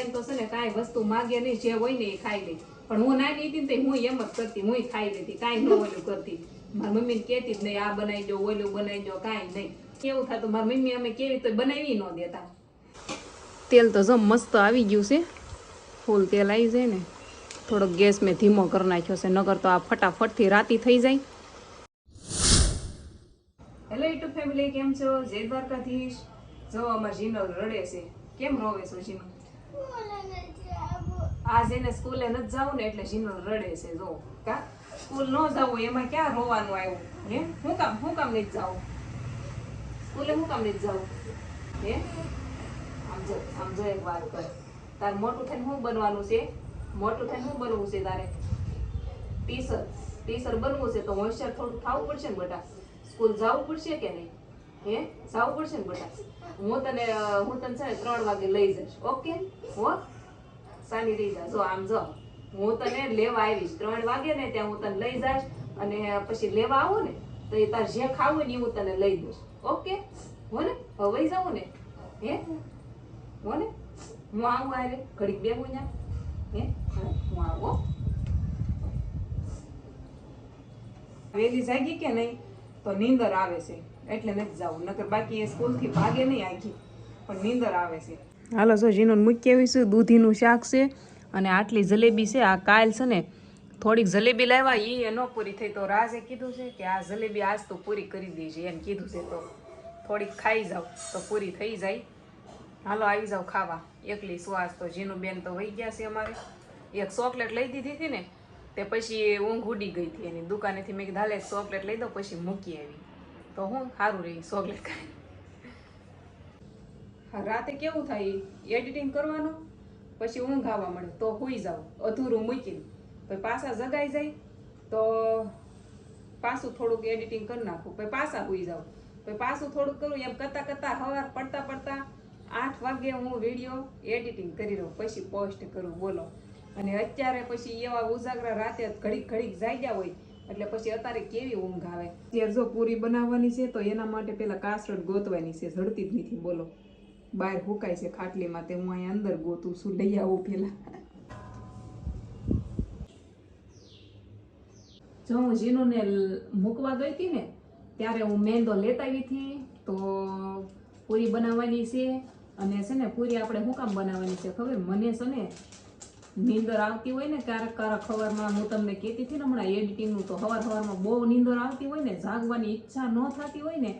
એમ તો છે ને કાંઈ વસ્તુ માગે નહીં જે હોય ને એ ખાઈ લે. પણ હું નાની હતી ને તો હું એમ જ કરતી હું ખાઈ લેતી કાંઈ ન ઓલું કરતી. મારી મમ્મીને કહેતી જ નહીં આ બનાવી દો ઓલું બનાવી દો કાંઈ નહીં. કેવું થતું? મારી મમ્મી અમે કેવી તો બનાવી ન દેતા. તેલ તો જમ મસ્ત આવી ગયું છે. ફૂલ તેલ આવી જાય ને. થોડોક ગેસ મેં ધીમો કરી નાખ્યો છે નગર તો આ ફટાફટથી રાતી થઈ જાય. હેલો યુટ્યુબ ફેમિલી કેમ છો? જય દ્વારકાધીશ. જો અમાર જીનલ રડે છે. કેમ રોવે છો જીનલ આજ એને સ્કૂલે નથી જવું ને એટલે જીનલ રડે છે, જો. કા? સ્કૂલ ન જવું, એમાં ક્યાં રોવાનું આવ્યું? હે? હું કામ હું કામ નથી જવું સ્કૂલે હું કામ નથી જવું હે? આમ જો, આમ એક વાત કર તાર મોટું થઈને શું બનવાનું છે? મોટું થઈને શું બનવું છે તારે? ટીચર ટીચર બનવું છે તો હોશિયાર થોડું થવું પડશે ને બેટા? સ્કૂલ જવું પડશે કે નહીં? હે? સાવ પડશે ને બટા હું તને હું તને છે ને ત્રણ વાગે લઈ જઈશ ઓકે? હો? સાની રહી જા. જો આમ જો. હું તને લેવા આવીશ. ત્રણ વાગે ને ત્યાં હું તને લઈ જઈશ અને પછી લેવા આવું ને તો એ તાર જે ખાવું ને હું તને લઈ દઈશ. ઓકે? હો ને? હવે જાઉં ને? હે? હો ને? હું આવું આરે ઘડીક બે હું? હે હા, આવું વેલી જાગી કે નહીં? તો નીંદર આવે છે. એટલે નથી જવું. નકર બાકી એ સ્કૂલથી ભાગે નહીં આખી, પણ નીંદર આવે છે. હાલો, જો જીનું મૂકી આવીશું દૂધીનું શાક છે અને આટલી જલેબી છે. આ કાલ છે ને, થોડીક જલેબી લાવ્યા એ ન પૂરી થઈ તો રાજે કીધું છે કે આ જલેબી આજ તો પૂરી કરી દેજે. એમ કીધું છે તો થોડીક ખાઈ જાઓ, તો પૂરી થઈ જાય. હાલો, આવી જાવ ખાવા. એકલી શ્વાસ તો. જીનું બેન તો વહી ગયા છે અમારે. એક ચોકલેટ લઈ દીધી હતી ને, તે પછી ઊંઘ ઉડી ગઈ હતી એની. દુકાનેથી મેં કીધું, હાલે ચોકલેટ લઈ દો, પછી મૂકી આવી. તો હું સારું રહી ચોકલેટ ખાઈ રાતે કેવું થાય, એડિટિંગ કરવાનું? પછી ઊંઘ આવવા મળે તો હોઈ જાઉં, અધૂરું મૂકીને. પછી પાછા જગાઈ જાય, તો પાછું થોડુંક એડિટિંગ કરી નાખું, પછી પાછા હોઈ જાવ પછી પાછું થોડુંક કરું, એમ કરતાં કરતાં હવાર પડતા પડતા આઠ વાગે હું વીડિયો એડિટિંગ કરી રહું, પછી પોસ્ટ કરું, બોલો. અને અત્યારે પછી એવા ઉજાગરા રાતે ઘડીક ઘડીક જાગ્યા હોય એટલે પછી અત્યારે કેવી ઊંઘ આવે? અત્યારે પૂરી બનાવવાની છે, તો એના માટે પેલા કાસરડ ગોતવાની છે. ઝડતી જ નથી, બોલો. બહાર હુકાય છે ખાટલીમાં તે હું અહીંયા અંદર ગોતું છું, લઈ આવું પેલા. જો હું જીનુને મૂકવા ગઈ હતી ને, ત્યારે હું મેંદો લેતા આવી હતી, તો પૂરી બનાવવાની છે. અને છે ને, પૂરી આપણે શું કામ બનાવવાની છે ખબર? મને છે ને નીંદર આવતી હોય ને ક્યારેક ક્યારેક સવારમાં, હું તમને કહેતી હતી ને હમણાં એડિટિંગનું તો સવાર સવારમાં બહુ નીંદર આવતી હોય ને, જાગવાની ઈચ્છા ન થતી હોય ને,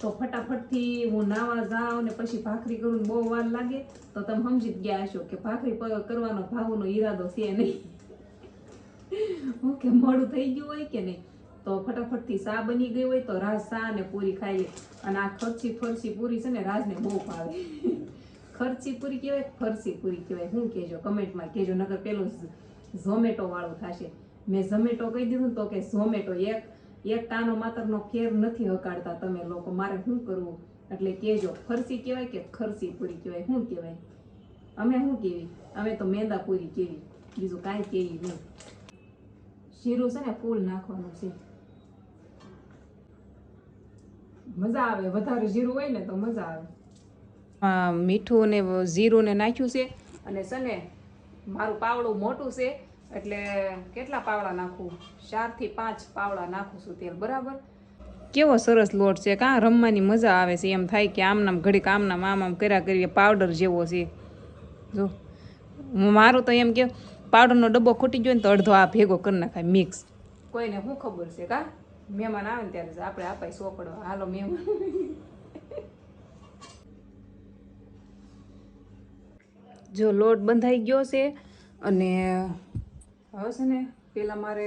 તો ફટાફટથી હું નાવા જાઉં ને પછી ભાખરી કરું બહુ વાર લાગે, તો તમે સમજી ગયા હશો કે ભાખરી કરવાનો ભાવનો ઈરાદો છે નહીં. ઓકે મોડું થઈ ગયું હોય કે નહીં, તો ફટાફટથી સા બની ગઈ હોય તો રાજ સા ને પૂરી ખાઈ લે. અને આ ખર્ચી ફરસી પૂરી છે ને, રાજને બહુ ભાવે. ખર્ચી પૂરી કહેવાય ફરસી પૂરી કહેવાય? શું કહેજો, કમેન્ટમાં કહેજો, નકર પેલું ઝોમેટો વાળું થશે. મેં ઝોમેટો કહી દીધું તો કે ઝોમેટો એક એક કાનો માત્રનો ફેર નથી હકાડતા તમે લોકો. મારે શું કરવું? એટલે કહેજો, ફરસી કહેવાય કે ખરસી પૂરી કહેવાય? શું કહેવાય? અમે શું કહેવી? અમે તો મેંદા પૂરી કેવી બીજું કાંઈ કેવી નહીં. શીરું છે ને ફૂલ નાખવાનું છે. મજા આવે, વધારે જીરું હોય ને તો મજા આવે. મીઠું ને જીરું ને નાખ્યું છે. અને છે મારું પાવડું મોટું છે, એટલે કેટલા પાવડા નાખું? ચારથી પાંચ પાવડા નાખું છું તેલ, બરાબર? કેવો સરસ લોટ છે, કાં રમવાની મજા આવે છે, એમ થાય કે આમ નામ ઘડીક આમ નામ આમ આમ કર્યા કરીએ, પાવડર જેવો છે. જો મારું તો એમ કે પાવડરનો ડબ્બો ખૂટી ગયો ને તો અડધો આ ભેગો કરી નાખાય મિક્સ કોઈને શું ખબર છે, કા? મહેમાન આવે ને ત્યારે આપણે આપાય સોકડો હાલો, મહેમાન. જો લોટ બંધાઈ ગયો છે અને હવે છે ને પહેલાં મારે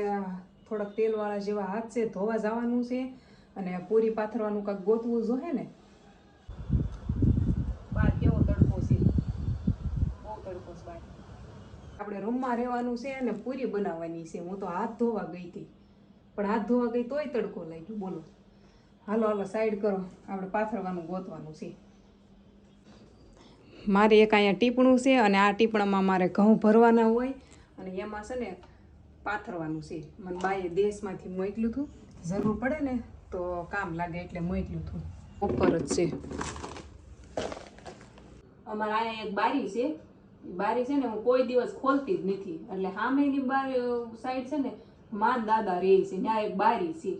થોડાક તેલવાળા જેવા હાથ છે ધોવા જવાનું છે અને પૂરી પાથરવાનું કાંઈક ગોતવું જોઈએ ને. બહાર કેવો તડકો છે? બહુ તડકો છે બાર. આપણે રૂમમાં રહેવાનું છે અને પૂરી બનાવવાની છે. હું તો હાથ ધોવા ગઈ હતી. પણ હાથ ધોવા ગઈ તોય તડકો લાગ્યો. બોલો. હાલો હાલો સાઈડ કરો. આપણે પાથરવાનું ગોતવાનું છે. મારે એક અહીંયા ટીપણું છે અને આ ટીપણામાં મારે ઘઉં ભરવાના હોય અને એમાં છે ને પાથરવાનું છે. મને બાએ દેશમાંથી મોકલ્યું હતું. જરૂર પડે ને તો કામ લાગે એટલે મોકલ્યું હતું. ઉપર જ છે. અમારે અહીંયા એક બારી છે. બારી છે ને હું કોઈ દિવસ ખોલતી જ નથી. એટલે સામેની બારી સાઈડ છે ને માન દાદા રહે છે. ત્યાં એક બારી છે.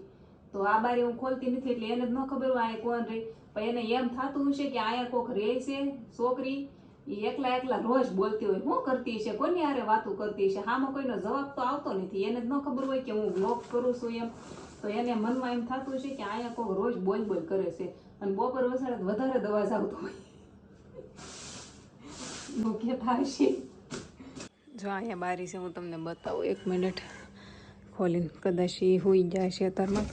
તો આ બારી હું ખોલતી નથી એટલે એને જ ન ખબર હોય અહીંયા કોણ રહે. પણ એને એમ થતું હશે કે અહીંયા કોક રહે છે છોકરી, એ એકલા એકલા રોજ બોલતી હોય. હું કરતી છે કોની હારે વાતું કરતી છે હામાં કોઈનો જવાબ તો આવતો નથી. એને જ ન ખબર હોય કે હું વ્લોગ કરું છું એમ. તો એને મનમાં એમ થતું છે કે અહીંયા કોક રોજ બોલ બોલ કરે છે. અને બપોર વસાડે વધારે દવા આવતો હોય. કહેતા હશે. જો અહીંયા બારી છે, હું તમને બતાવું. એક મિનિટ ખોલીને. કદાચ એ હોઈ જાય છે અત્યારમાં.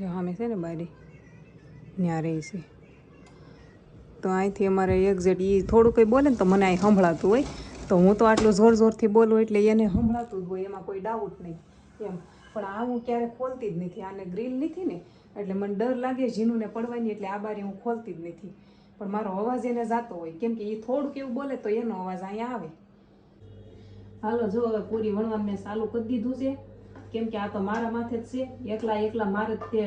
જો સામે છે ને બારી ત્યાં રહી છે. તો અહીંથી અમારે એક્ઝેક્ટ એ થોડું કંઈ બોલે ને તો મને અહીં સંભળાતું હોય. તો હું તો આટલું જોર જોરથી બોલું એટલે એને સંભળાતું જ હોય, એમાં કોઈ ડાઉટ નહીં. એમ. પણ આ હું ક્યારેય ખોલતી જ નથી, આને ગ્રીલ નથી ને, એટલે મને ડર લાગે ઝીનુંને પડવાની એટલે આ બારી હું ખોલતી જ નથી. પણ મારો અવાજ એને જાતો હોય, કેમ કે એ થોડુંક એવું બોલે તો એનો અવાજ અહીંયા આવે. હાલો, જો હવે પૂરી વણવાનું મેં ચાલુ કરી દીધું છે. કેમ કે આ તો મારા માથે જ છે. એકલા એકલા મારે જ તે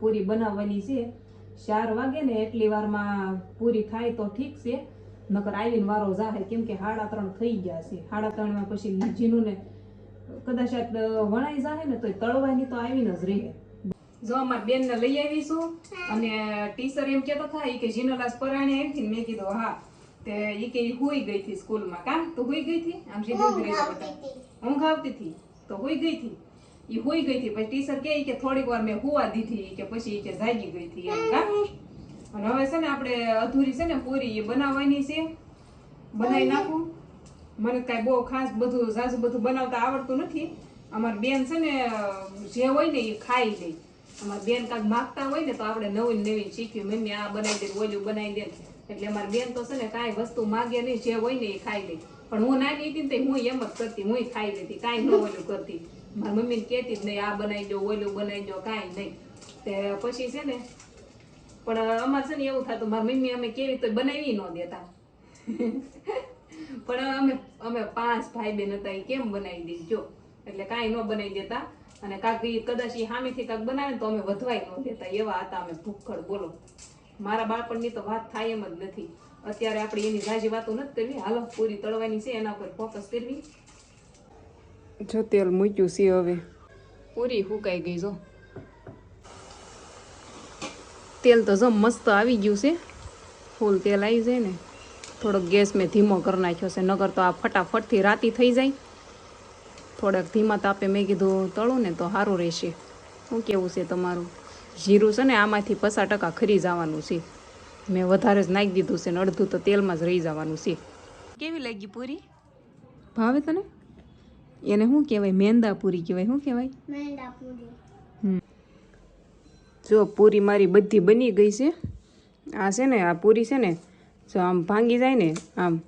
પૂરી બનાવવાની છે. ચાર વાગે ને એટલી વારમાં પૂરી થાય તો ઠીક છે. નકર આવીને વારો જાહે. કેમ કે સાડા ત્રણ થઈ ગયા છે. સાડા ત્રણમાં પછી લીજીનું ને કદાચ વણાઈ જાહે ને તો તળવાની તો આવીને જ રહે. જો અમારી બેનને લઈ આવીશું અને ટીચર એમ કહેતો થાય કે જીનોલાસ પરાણે આવી ને મેં કીધું હા. તે ઈ કે હુઈ ગઈ હતી સ્કૂલમાં. કામ? તું હુઈ ગઈ હતી? આમ બધા. ઊંઘ આવતી હતી? તો હોઈ ગઈ હતી. એ હોઈ ગઈ હતી, પછી ટીચર કહે કે થોડીક વાર મેં હોવા દીધી કે પછી કે જાગી ગઈ હતી અને હવે છે ને આપણે અધૂરી છે ને પૂરી એ બનાવવાની છે. બનાવી નાખું. મને કાંઈ બહુ ખાસ બધું, ઝાઝું બધું બનાવતા આવડતું નથી. અમારી બેન છે ને, જે હોય ને એ ખાઈ લે. અમારી બેન કાંઈક માગતા હોય ને તો આપણે નવી નવી શીખ્યું મમ્મી, આ બનાવી દે, ઓલું બનાવી દે. એટલે અમારી બેન તો છે ને કાંઈ વસ્તુ માગે નહીં, જે હોય ને એ ખાઈ લે. પણ હું નાની હતી ને હું એમ જ કરતી, હું ખાઈ લેતી, કાંઈ ન ઓલું કરતી. મારી મમ્મીને કહેતી જ નહીં, આ બનાવી દો, ઓલું બનાવી દો, કાંઈ નહીં. તે પછી છે ને, પણ અમારે છે ને એવું થતું, મારી મમ્મી અમે કેવી તો બનાવી ન દેતા. પણ અમે અમે પાંચ ભાઈ બેન હતા એ કેમ બનાવી દઈ જો. એટલે કાંઈ ન બનાવી દેતા. અને કાંક કદાચ એ સામેથી કાંક બનાવે તો અમે વધવાય ન દેતા. એવા હતા અમે ભૂખડ બોલો. મારા બાળપણની તો વાત થાય એમ જ નથી. અત્યારે આપણે એની ઝાઝી વાતો નથી કરવી. હાલો પૂરી તળવાની છે એના પર ફોકસ કરવી. જો તેલ મૂક્યું છે હવે. પૂરી હુકાઈ ગઈ જો. તેલ તો જો મસ્ત આવી ગયું છે. ફૂલ તેલ આવી જાય ને. થોડોક ગેસ મેં ધીમો કરી નાખ્યો છે નગર તો આ ફટાફટથી રાતી થઈ જાય. થોડાક ધીમા તાપે મેં કીધું તળું ને તો સારું રહેશે. શું કેવું છે તમારું? જીરું છે ને આમાંથી પચાસ ટકા ખરી જવાનું છે. મેં વધારે જ નાખી દીધું છે ને અડધું તો તેલમાં જ રહી જવાનું છે. કેવી લાગી પૂરી? ભાવે તને? એને શું કહેવાય? મેંદા પૂરી કહેવાય? શું કહેવાય? હમ. જો પૂરી મારી બધી બની ગઈ છે. આ છે ને આ પૂરી છે ને જો આમ ભાંગી જાય ને આમ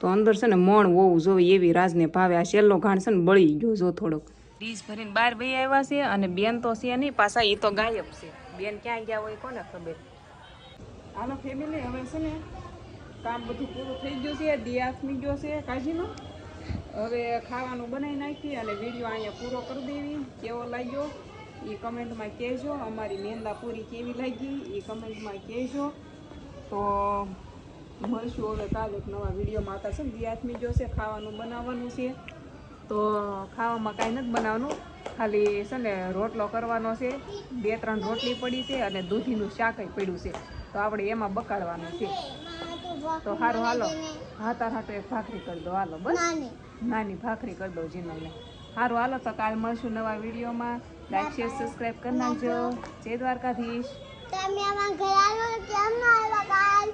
તો અંદર છે ને મણ હોવું જોઈએ એવી રાજને ભાવે. આ છેલ્લો ઘાણ છે ને બળી ગયો જો થોડોક. ડીશ ભરીને બહાર ભાઈ આવ્યા છે અને બેન તો છે નહીં પાછા એ તો ગાયબ છે. બેન ક્યાં ગયા હોય કોને ખબર? હાલો ફેમિલી હવે છે ને કામ બધું પૂરું થઈ ગયું છે દિયાસમી ગયો છે, કાજીનો. હવે ખાવાનું બનાવી નાખી અને વીડિયો અહીંયા પૂરો કરી દેવી. કેવો લાગ્યો? એ કમેન્ટમાં કહેજો. અમારી મેંદા પૂરી કેવી લાગી? એ કમેન્ટમાં કહેજો. તો મળશું હવે કાલે એક નવા વિડીયોમાં હતા છે ને દિયાસમી છે, ખાવાનું બનાવવાનું છે. તો ખાવામાં કાંઈ નથી બનાવવાનું. ખાલી છે ને રોટલો કરવાનો છે. બે ત્રણ રોટલી પડી છે અને દૂધીનું શાકય પડ્યું છે. તો આપણે એમાં બકાડવાનું છે. તો સારું હાલો. હા તો એક ભાખરી કરી દો હાલો બસ. નાની. ભાખરી કરી દો જીનો સારું હાલો તો કાલ મળશું નવા વિડીયોમાં. લાઈક શેર સબસ્ક્રાઈબ કરી નાખજો. જય દ્વારકાધીશ. તમે અમારા ઘરે આવો કેમ આવ્યા કાલ.